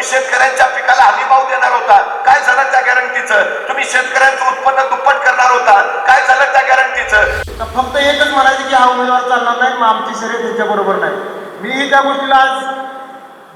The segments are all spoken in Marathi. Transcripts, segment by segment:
तुम्ही शेतकऱ्यांच्या पिकाला हमी भाव देणार होता. काय झालं त्या गॅरंटीचं तुम्ही शेतकऱ्यांचं उत्पन्न दुप्पट करणार होता. काय झालं त्या गॅरंटीचं तर फक्त एकच म्हणायचं की हा उमेदवार चालणार नाही मग आमची शर्यत त्यांच्या बरोबर नाही. मीही त्या गोष्टीला आज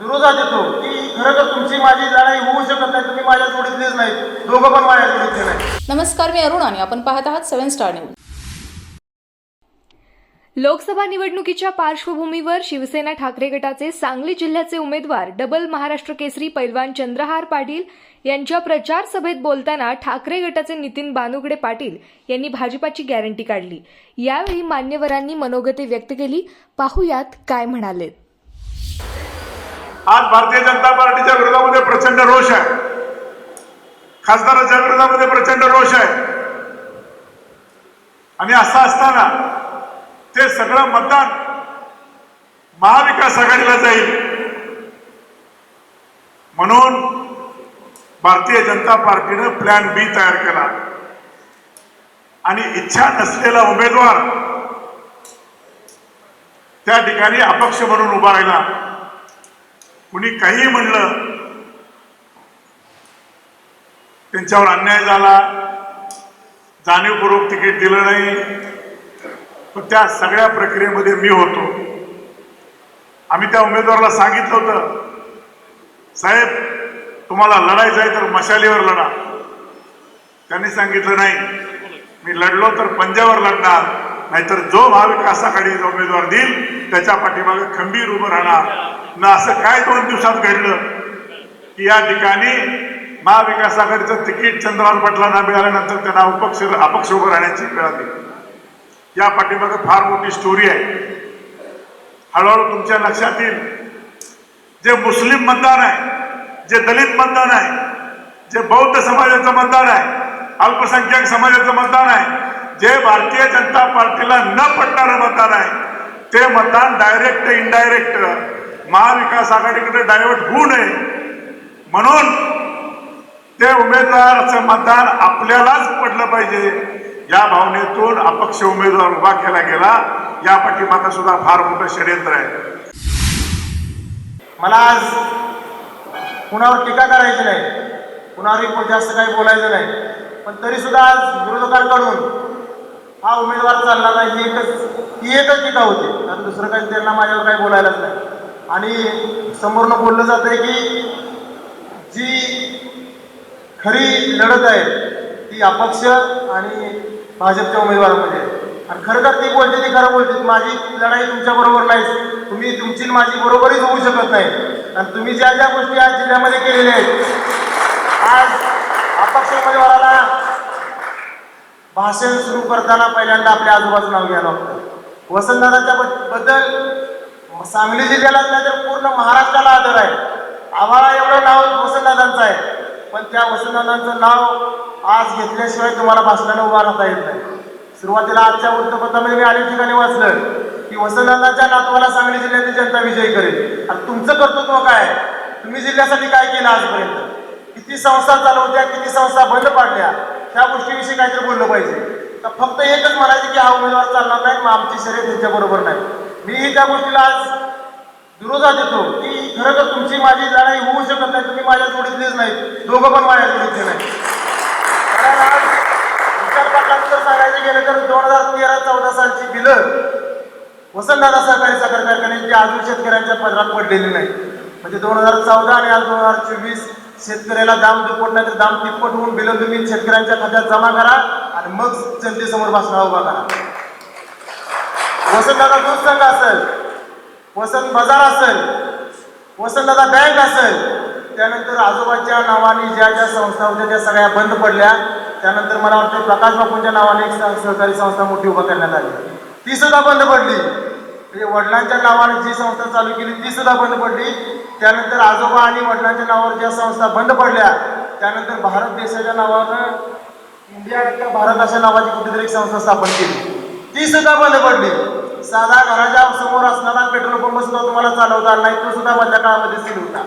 विरोधात येतो की खरं तर तुमची माझी लढाई होऊ शकत नाही तुम्ही माझ्या जोडीतलेच नाही दोघं पण माझ्या जोडीतले नाही नमस्कार मी अरुण आणि आपण पाहत आहात सेव्हन स्टार न्यूज लोकसभा निवडणुकीच्या पार्श्वभूमीवर शिवसेना ठाकरे गटाचे सांगली जिल्ह्याचे उमेदवार डबल महाराष्ट्र केसरी पैलवान चंद्रहार पाटील यांच्या प्रचार सभेत बोलताना ठाकरे गटाचे नितीन बानुगडे पाटील यांनी भाजपाची गॅरंटी काढली. यावेळी मान्यवरांनी मनोगते व्यक्त केली. पाहुयात काय म्हणाले. आज भारतीय जनता पार्टीच्या विरोधामध्ये प्रचंड रोष आहे. खासदाराच्या विरोधामध्ये प्रचंड रोष आहे. आणि असं असताना ते सगळं मतदान महाविकास आघाडीला जाईल. म्हणून भारतीय जनता पार्टीनं प्लॅन बी तयार केला. आणि इच्छा नसलेला उमेदवार त्या ठिकाणी अपक्ष म्हणून उभा राहिला. कुणी काही म्हणलं त्यांच्यावर अन्याय झाला. जाणीवपूर्वक तिकीट दिलं नाही. पण त्या सगळ्या प्रक्रियेमध्ये मी होतो. आम्ही त्या उमेदवाराला सांगितलं होतं साहेब तुम्हाला लढायचं आहे तर मशालीवर लढा. त्यांनी सांगितलं नाही मी लढलो तर पंजावर लढणार नाहीतर जो महाविकास आघाडीचा उमेदवार देईल त्याच्या पाठीमागे खंबीर उभं राहणार. न असं काय दोन दिवसात घडलं? की या ठिकाणी महाविकास आघाडीचं तिकीट चंद्रहार पाटलांना मिळाल्यानंतर त्यांना अपक्ष अपक्ष उभं राहण्याची वेळ आली. या पाठीमागे फार मोठी स्टोरी आहे. हळूहळू तुमच्या लक्षात येईल. जे मुस्लिम मतदान आहे जे दलित मतदान आहे जे बौद्ध समाजाचं मतदान आहे अल्पसंख्याक समाजाचं मतदान आहे जे भारतीय जनता पार्टीला न पटणारं मतदान आहे ते मतदान डायरेक्ट इनडायरेक्ट महाविकास आघाडीकडे डायव्हर्ट होऊ नये. म्हणून ते उमेदवाराचं मतदान आपल्यालाच पडलं पाहिजे. या भावनेतून अपक्ष उमेदवार उभा केला गेला. या पाठिंबाचा सुद्धा फार मोठं षडयंत्र आहे. मला आज कुणावर टीका करायची नाही. कुणावरही जास्त काही बोलायचं नाही. पण तरी सुद्धा आज विरोधकांकडून हा उमेदवार चालला नाही ही एकच ही एकच टीका होती. कारण दुसरं काही त्यांना माझ्यावर काही बोलायलाच नाही. आणि समोरनं बोललं जातं आहे की जी खरी लढत आहे ती अपक्ष आणि भाजपच्या उमेदवारामध्ये. आणि खरं तर ती बोलते ती खरं बोलते माझी लढाई तुमच्या बरोबर नाही तुम्ही तुमची माझी बरोबरीच होऊ शकत नाही. आणि तुम्ही ज्या ज्या गोष्टी आज जिल्ह्यामध्ये केलेल्या आहेत आज अपक्ष उमेदवाराला भाषण सुरू करताना पहिल्यांदा आपल्या आजोबाचं नाव घ्यायला लागतं. वसंतदादाच्या बद्दल सांगली जिल्ह्यालाच नाही तर पूर्ण महाराष्ट्राला आदर आहे. आम्हाला एवढं नाव वसंतदादांचं आहे. पण त्या वसंतदादांचं नाव आज घेतल्याशिवाय तुम्हाला भाषणाला उभा राहता येत नाही. सुरुवातीला आजच्या वृत्तपत्रामध्ये मी अनेक ठिकाणी वाचलं की वसंतदादांच्या नातवाला सांगली जिल्ह्यातील जनता विजयी करेल. आणि तुमचं कर्तृत्व काय आहे? तुम्ही जिल्ह्यासाठी काय केलं आजपर्यंत? किती संस्था चालवत्या किती संस्था बंद पाडल्या? त्या गोष्टीविषयी काहीतरी बोललं पाहिजे. तर फक्त एकच म्हणायचं की हा उमेदवार चालणार नाही मग आमची शर्यत त्यांच्याबरोबर नाही. मीही त्या गोष्टीला आज विरोधात येतो. की खरं तर तुमची माझी लढाई होऊ शकत नाही तुम्ही माझ्या जोडीतलेच नाही दोघं पण माझ्या जोडीतले नाही कारण आज विचार पाटलांचं सांगायचं गेलं तर दोन हजार तेरा चौदा सालची बिलं वसंतदादा सहकारी साखर कारखान्याची अजून शेतकऱ्यांच्या पदरात पडलेली नाही म्हणजे दोन हजार चौदा आणि आज दोन हजार चोवीस शेतकऱ्याला दाम दुप्पट नाही तर दाम तिप्पट होऊन बिलं तुम्ही शेतकऱ्यांच्या खात्यात जमा करा आणि मग जनतेसमोर भाषण उभा करा. वसंतदादा दूध संघ असेल. वसंत बाजार असेल वसंतदादा बँक असेल त्यानंतर आजोबाच्या नावाने ज्या ज्या संस्था होत्या त्या सगळ्या बंद पडल्या. त्यानंतर मला वाटतं प्रकाश बापूंच्या नावाने एक सहकारी संस्था मोठी उभा करण्यात आली. ती सुद्धा बंद पडली. म्हणजे वडिलांच्या नावाने जी संस्था चालू केली ती सुद्धा बंद पडली. त्यानंतर आजोबा आणि वडिलांच्या नावावर ज्या संस्था बंद पडल्या त्यानंतर भारत देशाच्या नावानं इंडिया भारत अशा नावाची कुठेतरी एक संस्था स्थापन केली. ती सुद्धा बंद पडली. साधा घराच्या समोर असणारा पेट्रोल पंप सुद्धा तुम्हाला चालवता आला नाही तो सुद्धा मधल्या काळामध्ये सील होता.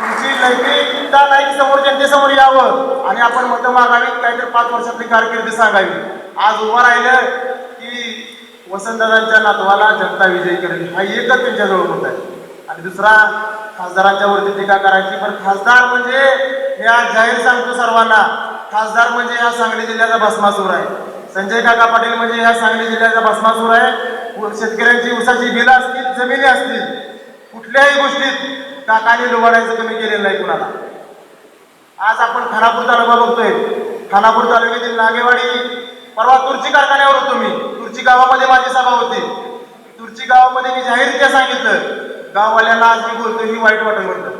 तुमची नैतिकता नाही समोर जनतेसमोर यावं. आणि आपण मतं मागावी काहीतरी पाच वर्षातली कारकिर्दी सांगावी. आज उभं राहिलं की वसंतदादांच्या नातवाला जनता विजयी करेल. हा एकच त्यांच्याजवळ होत आहे. आणि दुसरा खासदारांच्या वरती टीका करायची. पण खासदार म्हणजे हे आज जाहीर सांगतो सर्वांना खासदार म्हणजे या सांगली जिल्ह्याचा भस्मासूर आहे. संजय काका पाटील म्हणजे या सांगली जिल्ह्याचा भस्मासूर आहे. शेतकऱ्यांची उसाची बिलं असतील जमिनी असतील कुठल्याही गोष्टीत काकाने लुबाडायचं कमी केलेलं नाही कुणाला. आज आपण खानापूर तालुका बघतोय. खानापूर तालुक्यातील नागेवाडी परवा तुर्ची कारखान्यावर होतो मी. तुर्ची गावामध्ये माझी सभा होती. तुर्ची गावामध्ये मी जाहीररित्या सांगितलं गाववाल्यांना आज मी बोलतो ही वाईट वाटत म्हणलं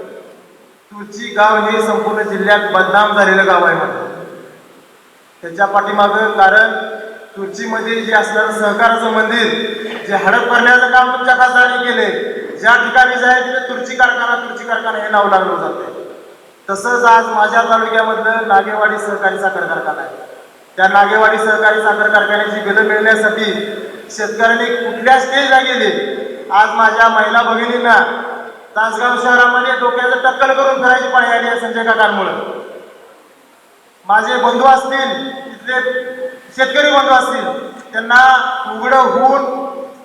तुर्ची गाव हे संपूर्ण जिल्ह्यात बदनाम झालेलं गाव आहे म्हणलं त्याच्या पाठीमागं कारण तुर्चीमध्ये जे असणारं सहकाराचं मंदिर जे हडप करण्याचं काम तुमच्या खासदारांनी केले ज्या ठिकाणी जे तिथे तुर्ची कारखाना तुर्ची कारखाना हे नाव लागलं जाते तसंच आज माझ्या तालुक्यामधलं नागेवाडी सहकारी साखर कारखाना आहे. त्या नागेवाडी सहकारी साखर कारखान्याची गद मिळण्यासाठी शेतकऱ्यांनी कुठल्या स्टेजला गेले? आज माझ्या महिला भगिनींना तासगाव शहरामध्ये डोक्याचं टक्कल करून फिरायची पाणी आली आहे संजय काकांमुळं. माझे बंधू असतील तिथले शेतकरी बंधू असतील त्यांना उघडं होऊन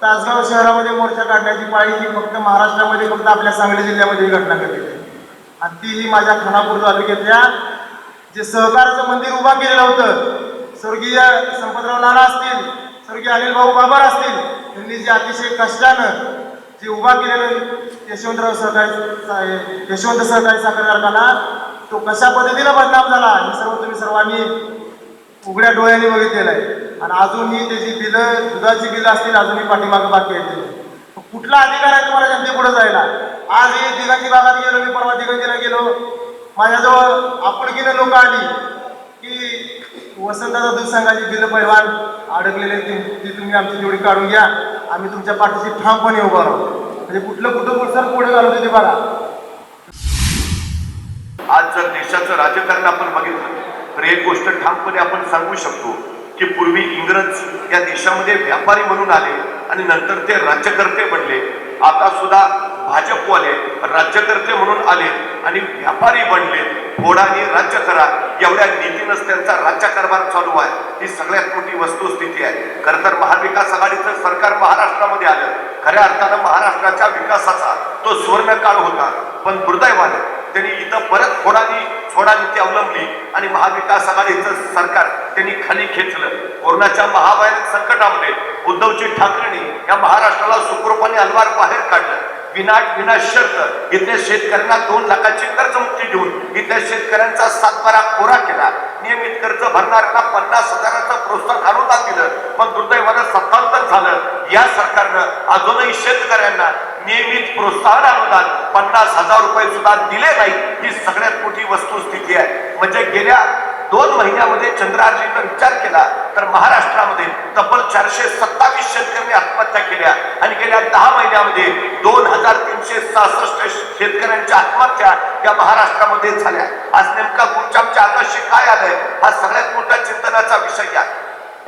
तासगाव शहरामध्ये मोर्चा काढण्याची पाळी ही फक्त महाराष्ट्रामध्ये फक्त आपल्या सांगली जिल्ह्यामध्ये ही घटना घडली. आणि तीही माझ्या खानापूर तालुक्यातल्या जे सहकाराचं मंदिर उभा केलेलं होतं स्वर्गीय संपतराव नाना असतील स्वर्गीय अनिल भाऊ बाबर असतील त्यांनी जे अतिशय कष्टानं जे उभा केलेलं यशवंतराव सहकारी यशवंत सहकारी साखर कारखाना तो कशा पद्धतीनं बदनाम झाला? हे सर्व तुम्ही सर्वांनी उघड्या डोळ्यांनी बघितलेलं आहे आणि अजूनही त्याची बिलं दुधाची बिलं असतील अजूनही पाठीमागं बाकी आहेत कुठला अधिकार आहे तुम्हाला जनतेपुढे जायला? आज हे दिघाची भागात गेलो मी परवा दिगंजीला गेलो. माझ्याजवळ आपुलकीनं लोक आली की वसंतदादा दूध संघाची बिलं पैलवान अडकलेले ती तुम्ही आमची जोडी काढून घ्या. आम्ही तुमच्या पाठीशी ठामपणे उभा राहू. म्हणजे कुठलं कुठं पुढचं पुढे घालवते ते बघा जर देशाचं राजकारण आपण बघितलं तर एक गोष्ट ठामपणे आपण सांगू शकतो की पूर्वी इंग्रज या देशामध्ये व्यापारी म्हणून आले आणि नंतर ते राज्यकर्ते बनले. आता सुद्धा भाजपवाले राज्यकर्ते म्हणून आले आणि व्यापारी बनले. फोडाने राज्य करा. एवढ्या नीतीनंच त्यांचा राज्यकारभार चालू आहे. ही सगळ्यात मोठी वस्तुस्थिती आहे. खरं तर महाविकास आघाडीचं सरकार महाराष्ट्रामध्ये आलं. खऱ्या अर्थानं महाराष्ट्राच्या विकासाचा तो सुवर्ण काळ होता. पण दुर्दैवाने त्यांनी इथं परत फोडानी छोडा नीती अवलंबली आणि महाविकास आघाडीचं सरकार त्यांनी खाली खेचलं. कोरोनाच्या महाभयानक संकटामध्ये उद्धवजी ठाकरेंनी या महाराष्ट्राला सुखरूपाने अलवार बाहेर काढलं. विना विना शर्त इथल्या शेतकऱ्यांना दोन लाखाची कर्जमुक्ती देऊन इथल्या शेतकऱ्यांचा सातबारा कोरा केला. नियमित कर्ज भरणाऱ्यांना पन्नास हजाराचं प्रोत्साहन अनुदान दिलं. पण दुर्दैवानं सत्तांतर झालं. या सरकारनं अजूनही शेतकऱ्यांना नियमित प्रोत्साहन अनुदान पन्नास हजार रुपये सुद्धा दिले नाही ही सगळ्यात मोठी वस्तुस्थिती आहे. म्हणजे गेल्या दोन महिन्यामध्ये चंद्राजीनं विचार केला तर महाराष्ट्रामध्ये तब्बल चारशे सत्तावीस शेतकऱ्यांनी आत्महत्या केल्या. आणि गेल्या दहा महिन्यामध्ये दोन हजार तीनशे सहासष्ट शेतकऱ्यांच्या आत्महत्या या महाराष्ट्रामध्ये झाल्या. आज नेमका तुमच्या आमच्या आकाशी काय आलंय हा सगळ्यात मोठा चिंतनाचा विषय आहे.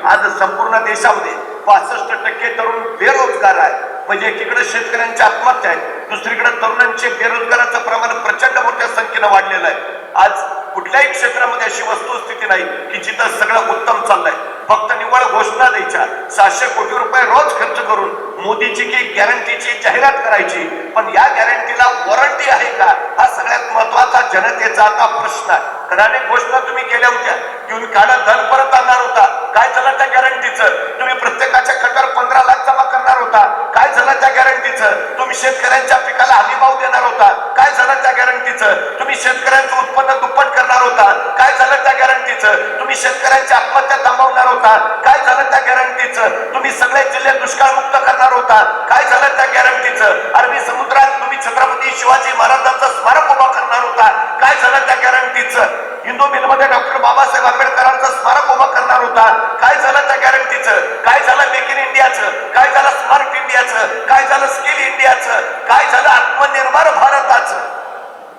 आज संपूर्ण देशामध्ये पासष्ट टक्के तरुण बेरोजगार आहे म्हणजे एकीकडे शेतकऱ्यांच्या आत्महत्या आहेत दुसरीकडे तरुणांचे बेरोजगाराचं प्रमाण प्रचंड मोठ्या संख्येनं वाढलेलं आहे. आज कुठल्याही क्षेत्रामध्ये अशी वस्तुस्थिती नाही की जिथं सगळं उत्तम चाललंय. फक्त निव्वळ घोषणा द्यायच्या. सहाशे कोटी रुपये रोज खर्च करून मोदीची की गॅरंटीची जाहिरात करायची. पण या गॅरंटीला वॉरंटी आहे का? हा सगळ्यात महत्त्वाचा जनतेचा आता प्रश्न आहे. कारण अनेक घोषणा तुम्ही केल्या होत्या. की काढा धन परत आणणार होता. काय झालं त्या गॅरंटीचं तुम्ही प्रत्येकाच्या खटर पंधरा लाख जमा करणार होता काय झालं त्या गॅरंटीचं. तुम्ही शेतकऱ्यांच्या पिकाला हमी भाव देणार होता. काय झालं त्या गॅरंटीचं? तुम्ही शेतकऱ्यांचं उत्पन्न दुप्पट करणार होता. काय झालं त्या गॅरंटीचं? तुम्ही शेतकऱ्यांच्या आत्महत्या थांबवणार होता. काय झालं त्या गॅरंटीचं? तुम्ही सगळे जिल्हे दुष्काळमुक्त करणार होता. काय झालं त्या गॅरंटीचं? अरबी समुद्रात तुम्ही छत्रपती शिवाजी महाराजांचं स्मारक उभा करणार होता. काय झालं त्या गॅरंटीचं? हिंदू बिलमध्ये डॉक्टर बाबासाहेब आंबेडकरांचं स्मारक उभा करणार होता. काय झालं त्या गॅरंटीचं? काय झालं मेक इन इंडियाचं? काय झालं स्मार्ट इंडियाचं?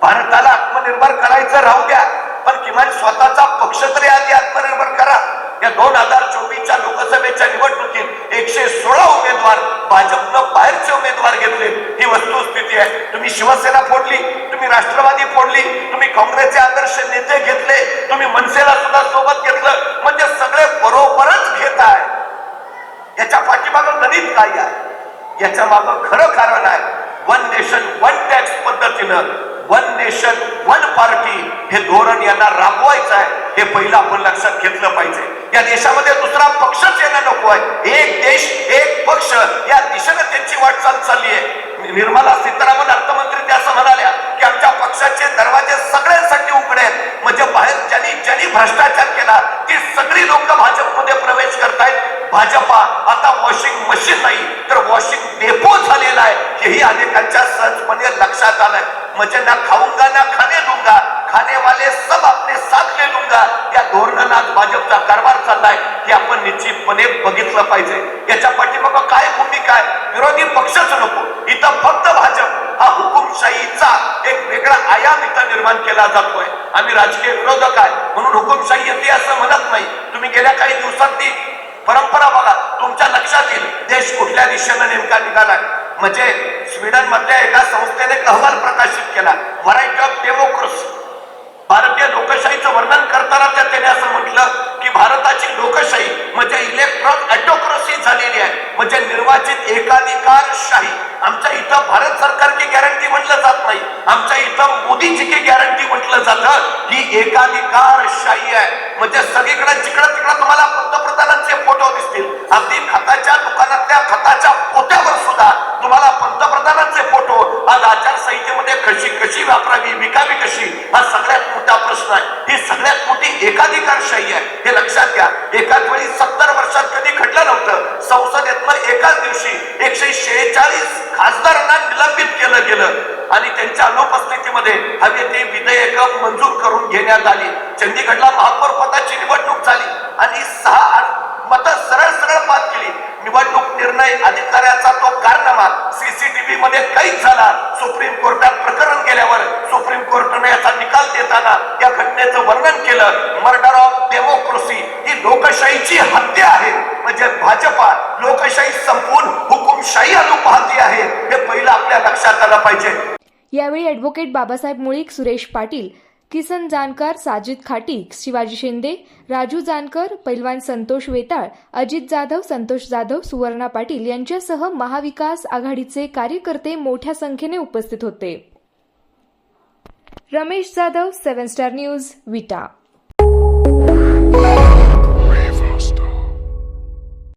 भारताला आत्मनिर्भर करायचं राहू द्या. पण किमान स्वतःचा पक्ष तरी आधी आत्मनिर्भर करा. या दोन हजार चोवीसच्या लोकसभेच्या निवडणुकीत एकशे सोळा उमेदवार भाजपनं बाहेरचे उमेदवार घेतले. ही वस्तुस्थिती आहे. तुम्ही शिवसेना फोडली तुम्ही राष्ट्रवादी फोडली तुम्ही काँग्रेसचे आदर्श नेते घेतले तुम्ही मनसेला सुद्धा सोबत घेतलं. म्हणजे सगळे बरोबरच घेत आहे. याच्या पाठीमागं गणित काय आहे. याच्या मागं खरं कारण आहे. वन नेशन वन टॅक्स पद्धतीनं वन नेशन वन पार्टी हे धोरण यांना राबवायचं आहे. हे पहिलं आपण लक्षात घेतलं पाहिजे. या देशामध्ये दुसरा पक्षच येणं नको आहे. एक देश एक पक्ष. या दिशेनं त्यांची वाटचाल चालली आहे. निर्मला सीतारामन अर्थमंत्री त्या आज कारभार चाललाय हे आपण निश्चितपणे बघितलं पाहिजे. याच्या पाठीमागं काय भूमिका आहे? विरोधी पक्षच नको. इथं फक्त भाजप. हा हुकुमशाहीचा एक वेगळा आयाम इथं निर्माण केला जातोय. आम्ही राजकीय विरोधक आहे म्हणून हुकुमशाही येते असं म्हणत नाही. तुम्ही गेल्या काही दिवसात ती परंपरा बघा तुमच्या लक्षात येईल देश कुठल्या दिशेनं नेमका निघालाय. म्हणजे स्वीडन मधल्या एका संस्थेने अहवाल प्रकाशित केला व्हरायटी ऑफ डेमोक्रेसी. भारतीय लोकशाहीचं वर्णन करताना त्या त्याने असं म्हटलं भारताची लोकशाही म्हणजे इलेक्ट्रॉन ऑटोक्रसी झालेली आहे. म्हणजे निर्वाचित एकाधिकारशाही. आमच्या इथं भारत सरकार की गॅरंटी म्हटलं जात नाही. आमच्या इथं मोदीची की गॅरंटी म्हटलं जातं. ही एकाधिकारशाही आहे. म्हणजे सगळीकडे जिकडं तिकडं तुम्हाला पंतप्रधानांचे फोटो दिसतील. अगदी खताच्या दुकानातल्या खताच्या आणि त्यांच्या अनुपस्थितीमध्ये हवे ते विधेयक मंजूर करून घेण्यात आली. चंदीगडला महापौर पदाची निवडणूक झाली आणि सहा मत सरळ सरळ पास केली. निवडणूक निर्णय अधिकाऱ्याचा तो कारनामा सीसीटीव्ही मध्ये कैद झाला. सुप्रीम कोर्टात प्रकरण गेल्यावर सुप्रीम कोर्टाने याचा निकाल देताना या घटनेचं वर्णन केलं. मर्डर ऑफ डेमोक्रेसी ही लोकशाहीची हत्या आहे. म्हणजे भाजपा लोकशाही संपून हुकुमशाही आणू पाहते आहे. हे पहिलं आपल्या लक्षात आलं पाहिजे. यावेळी ॲडव्होकेट बाबासाहेब मुळीक सुरेश पाटील किसन जानकर साजिद खाटीक शिवाजी शिंदे राजू जानकर पैलवान संतोष वेताळ अजित जाधव संतोष जाधव सुवर्णा पाटील यांच्यासह महाविकास आघाडीचे कार्यकर्ते मोठ्या संख्येने उपस्थित होते. Ramesh Jadhav seven star news Vita.